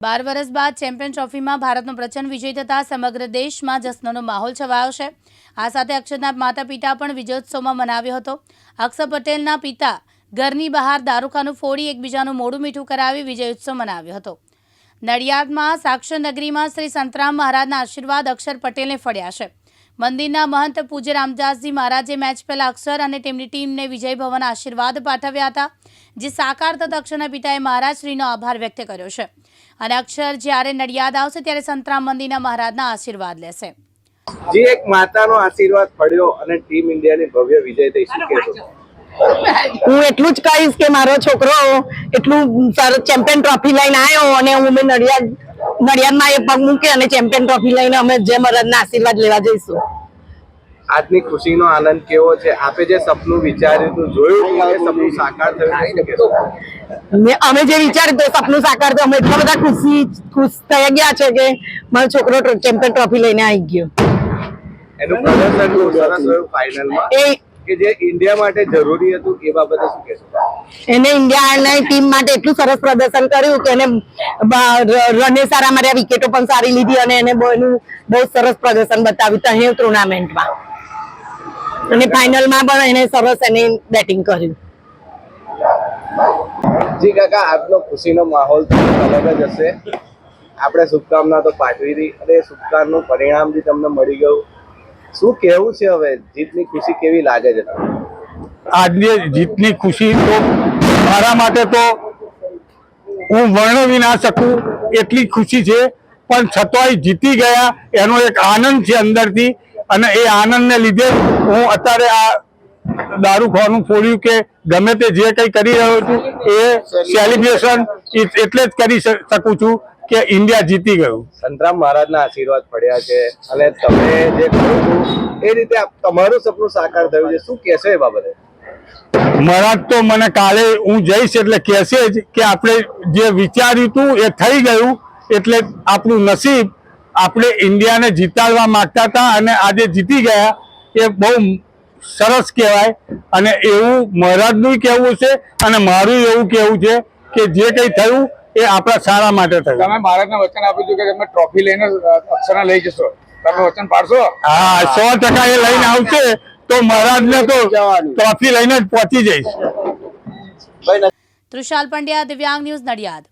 બાર વર્ષ બાદ ચેમ્પિયન ટ્રોફીમાં ભારતનો પ્રચંડ વિજય થતાં સમગ્ર દેશમાં જશ્નનો માહોલ છવાયો છે. આ સાથે અક્ષરના માતા પિતા પણ વિજયોત્સવમાં મનાવ્યો હતો. અક્ષર પટેલના પિતા ઘરની બહાર દારૂખાનું ફોડી એકબીજાનું મોડું મીઠું કરાવી વિજયોત્સવ મનાવ્યો હતો. નડિયાદમાં સાક્ષર નગરીમાં શ્રી સંતરામ મહારાજના આશીર્વાદ અક્ષર પટેલને ફળ્યા છે. મંદિરના મહંત પૂજ્ય રામદાસજી મહારાજે મેચ પહેલા અક્ષર અને તેમની ટીમને વિજય ભવન આશીર્વાદ પાઠવ્યા હતા જે સાકાર થતા અક્ષરના પિતાએ મહારાજશ્રીનો આભાર વ્યક્ત કર્યો છે. અને અક્ષર જ્યારે નડિયાદ આવશે ત્યારે સંતરામ મંદિરના મહારાજના આશીર્વાદ લેશે. જે એક માતાનો આશીર્વાદ પડ્યો અને ટીમ ઇન્ડિયાની ભવ્ય વિજય થઈ શકે છે હું એટલું જ કહીશ કે મારો છોકરો એટલું ચેમ્પિયન ટ્રોફી લઈને આવ્યો અને હું મેં નડિયાદ નડિયાદમાં એ પગ મૂકે અને ચેમ્પિયન ટ્રોફી લઈને અમે જય મહારાજના આશીર્વાદ લેવા જઈશું. આજની ખુશીનો આનંદ કેવો છે? આપે જે સપનું વિચાર્યું હતું જોયું એ સપનું સાકાર થયું અમે જે વિચાર્યું હતું સપનું સાકાર તો અમે એટલા બધા ખુશી ખુશ થઈ ગયા છે કે મારો છોકરો ચેમ્પિયન ટ્રોફી લઈને આવી ગયો. એનું પ્રદર્શન બહુ સરસ રહ્યું ફાઇનલમાં કે જે ઇન્ડિયા માટે જરૂરી હતું એ બાબતે શું કહેશો? એને ઇન્ડિયાની ટીમ માટે એટલું સરસ પ્રદર્શન કર્યું કે એને રને સારા માર્યા વિકેટો પણ સારી લીધી અને એને એનું બહુ સરસ પ્રદર્શન બતાવ્યું ત્યાં ટુર્નામેન્ટમાં. અને ફાઇનલમાં પણ એને સરસ એને બેટિંગ કર્યું. જી કાકા આપનો ખુશીનો માહોલ તો અલગ જ હશે. આપણે શુભકામના તો પાઠવી હતી અને શુભકામનું પરિણામ બી તમને મળી ગયું. શું કહેવું છે હવે? જીતની ખુશી કેવી લાગે છે? આજની જીતની ખુશી તો મારા માટે તો હું વર્ણવી ના શકું એટલી ખુશી છે, પણ છતાંય જીતી ગયા એનો એક આનંદ છે અંદરથી અને એ આનંદને લીધે હું અત્યારે આ દારૂ ખોવાનું ફોડ્યું કે ગમે તે જે કંઈ કરી રહ્યો છું એ સેલિબ્રેશન એટલે જ કરી શકું છું. કે ઇન્ડિયા જીતી ગયું? સંતરામ મહારાજના આશીર્વાદ પડ્યા છે. અને તમે જે કરો એ રીતે તમારું સપનું સાકાર થયું છે. શું કહેશો એ બાબતે? મહારાજ તો મને કાલે હું જઈશ એટલે કહેશે જ કે આપણે જે વિચાર્યું હતું એ થઈ ગયું એટલે આપણું નસીબ આપણે ઇન્ડિયાને જીતાડવા માંગતા હતા અને આજે જીતી ગયા. એ બહુ સરસ કહેવાય. અને એવું મહારાજનું કહેવું છે અને મારું એવું કહેવું છે કે જે કંઈ થયું એ આપણા સારા માટે થયું તમે ભારતને વચન આપ્યું હતું કે તમે ટ્રોફી લઈને અક્ષરા લઈ જશો. તમે વચન પાડશો? હા સો ટકા એ લઈને આવશે તો મહારાજને તો ટ્રોફી લઈને જ પહોંચી જઈશ. તૃષાલ પંડ્યા દિવ્યાંગ ન્યૂઝ નડિયાદ.